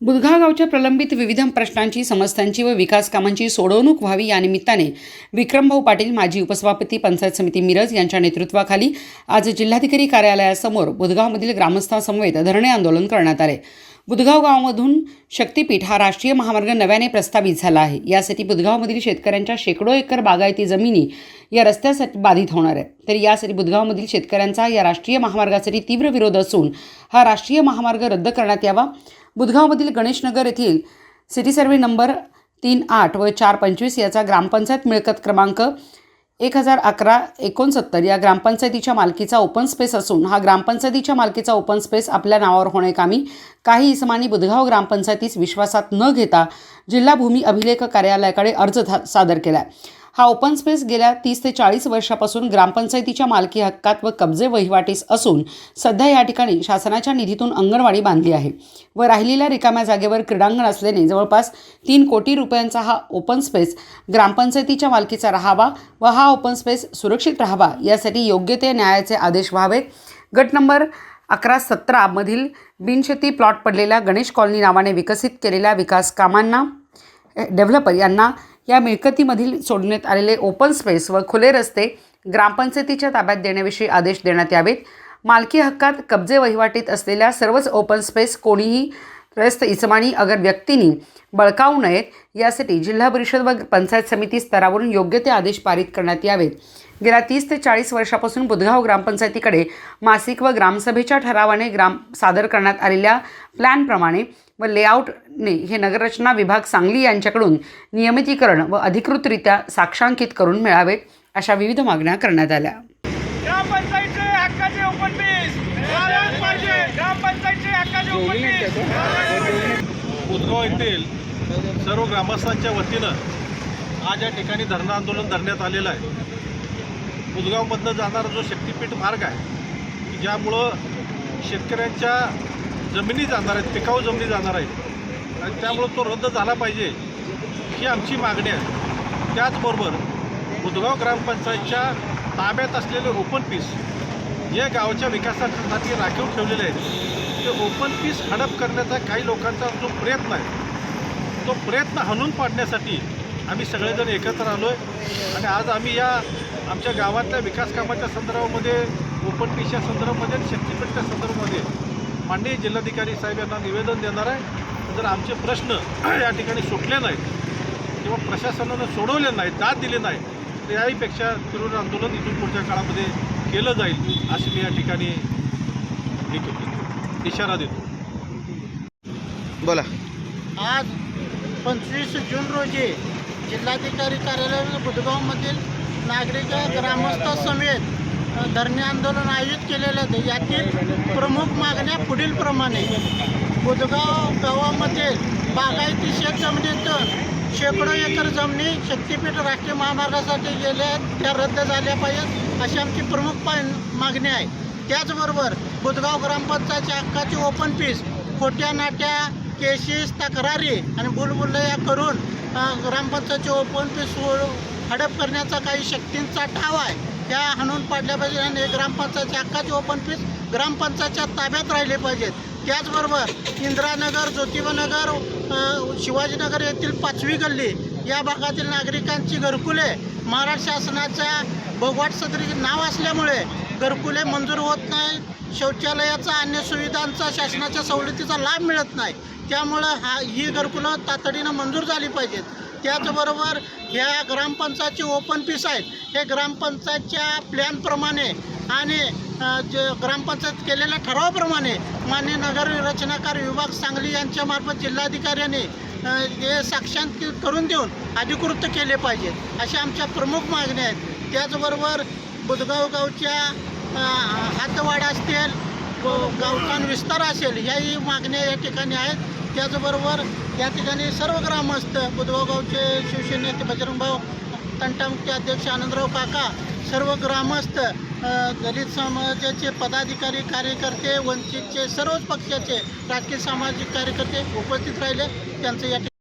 बुधगाव गावच्या प्रलंबित विविध प्रश्नांची समस्यांची व विकास कामांची सोडवणूक व्हावी या निमित्ताने विक्रमभाऊ पाटील माजी उपसभापती पंचायत समिती मिरज यांच्या नेतृत्वाखाली आज जिल्हाधिकारी कार्यालयासमोर बुधगावमधील ग्रामस्थांसमवेत धरणे आंदोलन करण्यात आले. बुधगाव गावामधून शक्तीपीठ हा राष्ट्रीय महामार्ग नव्याने प्रस्तावित झाला आहे. यासाठी बुधगावमधील शेतकऱ्यांच्या शेकडो एकर बागायती जमिनी या रस्त्यासाठी बाधित होणार आहे तर यासाठी बुधगावमधील शेतकऱ्यांचा या राष्ट्रीय महामार्गासाठी तीव्र विरोध असून हा राष्ट्रीय महामार्ग रद्द करण्यात यावा बुधगावमधील गणेशनगर येथील सिटी सर्व्हे नंबर तीन आठ व चार पंचवीस याचा ग्रामपंचायत मिळकत क्रमांक एक हजार अकरा एकोणसत्तर या ग्रामपंचायतीच्या मालकीचा ओपन स्पेस असून हा ग्रामपंचायतीच्या मालकीचा ओपन स्पेस आपल्या नावावर होण्याकामी काही इसमांनी बुधगाव ग्रामपंचायतीस विश्वासात न घेता जिल्हा भूमी अभिलेख कार्यालयाकडे अर्ज धा- सादर केला आहे हा ओपन स्पेस गेल्या तीस ते चाळीस वर्षापासून ग्रामपंचायतीच्या मालकी हक्कात व कब्जे वहिवाटीस असून सध्या या ठिकाणी शासनाच्या निधीतून अंगणवाडी बांधली आहे व राहिलेल्या रिकाम्या जागेवर क्रीडांगण असल्याने जवळपास तीन कोटी रुपयांचा हा ओपन स्पेस ग्रामपंचायतीच्या मालकीचा राहावा व हा ओपन स्पेस सुरक्षित राहावा यासाठी योग्य ते न्यायाचे आदेश व्हावेत. गट नंबर अकरा सतरामधील बिनशेती प्लॉट पडलेल्या गणेश कॉलनी नावाने विकसित केलेल्या विकास कामांना डेव्हलपर यांना या मिळकतीमधील सोडण्यात आलेले ओपन स्पेस व खुले रस्ते ग्रामपंचायतीच्या ताब्यात देण्याविषयी आदेश देण्यात यावेत. मालकी हक्कात कब्जे वहिवाटीत असलेल्या सर्वच ओपन स्पेस कोणीही त्रयस्थ इसमानी अगर व्यक्तींनी बळकावू नयेत यासाठी जिल्हा परिषद व पंचायत समिती स्तरावरून योग्य ते आदेश पारित करण्यात यावेत. गेल्या तीस ते चाळीस वर्षापासून बुधगाव ग्रामपंचायतीकडे मासिक व ग्रामसभेच्या ठरावाने ग्राम सादर करण्यात आलेल्या प्लॅनप्रमाणे व लेआउटने हे नगररचना विभाग सांगली यांच्याकडून नियमितीकरण व अधिकृतरित्या साक्षांकित करून मिळावेत अशा विविध मागण्या करण्यात आल्या. उदगाव येथील सर्व ग्रामस्थांच्या वतीनं आज या ठिकाणी धरणं आंदोलन धरण्यात आलेलं आहे. उदगावमधनं जाणारा जो शक्तीपीठ मार्ग आहे की ज्यामुळं शेतकऱ्यांच्या जमिनी जाणार आहेत पिकाऊ जमिनी जाणार आहेत आणि त्यामुळं तो रद्द झाला पाहिजे ही आमची मागणी आहे. त्याचबरोबर उदगाव ग्रामपंचायतच्या ताब्यात असलेले ओपन पीस या गावाच्या विकासासाठी राखीव ठेवलेले आहेत ते ओपन पीस हडप करण्याचा काही लोकांचा जो प्रयत्न आहे तो प्रयत्न हाणून पाडण्यासाठी आम्ही सगळेजण एकत्र आलो आहे आणि आज आम्ही या आमच्या गावातल्या विकास कामाच्या संदर्भामध्ये ओपन पीसच्या संदर्भामध्ये आणि शक्तीपीठच्या संदर्भामध्ये माननीय जिल्हाधिकारी साहेब यांना निवेदन देणार आहे. जर आमचे प्रश्न या ठिकाणी सुटले नाहीत किंवा प्रशासनानं सोडवले नाहीत दाद दिले नाही तर याहीपेक्षा तीव्र आंदोलन इथून पुढच्या काळामध्ये केलं जाईल अशी मी या ठिकाणी हे इशारा देतो. बोला. आज पंचवीस जून रोजी जिल्हाधिकारी कार्यालय बुधगावमधील नागरिक ग्रामस्थ समेत धरणे आंदोलन आयोजित केलेलं होते यातील प्रमुख मागण्या पुढीलप्रमाणे बुधगाव गावामध्ये बागायती शेत जमिनीतून शेकडो एकर जमिनी शक्तीपीठ राष्ट्रीय महामार्गासाठी गेल्या आहेत. त्या रद्द झाल्या पाहिजेत अशी आमची प्रमुख पा मागणी आहे. त्याचबरोबर बुधगाव ग्रामपंचायतच्या हक्काची ओपन पीस खोट्या नाट्या केसेस तक्रारी आणि बुलबुलया करून ग्रामपंचायतची ओपन पीस हडप करण्याचा काही शक्तींचा ठाव आहे. त्या हाणून पाडल्या पाहिजे आणि ग्रामपंचायत ग्रामपंचायतच्या हक्काचे ओपन पीस ग्रामपंचायतच्या ताब्यात राहिले पाहिजेत. त्याचबरोबर इंदिरानगर ज्योतिबानगर शिवाजीनगर येथील पाचवी गल्ली या भागातील नागरिकांची घरकुले महाराष्ट्र शासनाच्या भोगवाट सदरी नाव असल्यामुळे घरकुले मंजूर होत नाही शौचालयाचा अन्य सुविधांचा शासनाच्या सवलतीचा लाभ मिळत नाही. त्यामुळं हा ही घरकुलं तातडीनं मंजूर झाली पाहिजेत. त्याचबरोबर ह्या ग्रामपंचायतचे ओपन पीस आहेत. हे ग्रामपंचायतच्या प्लॅनप्रमाणे आणि जे ग्रामपंचायत केलेल्या ठरावाप्रमाणे मान्य नगर रचनाकार विभाग सांगली यांच्यामार्फत जिल्हाधिकाऱ्यांनी हे साक्षांकित करून देऊन अधिकृत केले पाहिजेत अशा आमच्या प्रमुख मागण्या आहेत. त्याचबरोबर बुधगाव गावच्या हातवाड असतील व गावठाण विस्तार असेल ह्याही मागण्या या ठिकाणी आहेत. त्याचबरोबर या ठिकाणी सर्व ग्रामस्थ बुधवागावचे शिवसेनेते बजरंगभाऊ तंटामुक्ती अध्यक्ष आनंदराव काका सर्व ग्रामस्थ दलित समाजाचे पदाधिकारी कार्यकर्ते वंचितचे सर्वच पक्षाचे राजकीय सामाजिक कार्यकर्ते उपस्थित राहिले. त्यांचं या ठिकाणी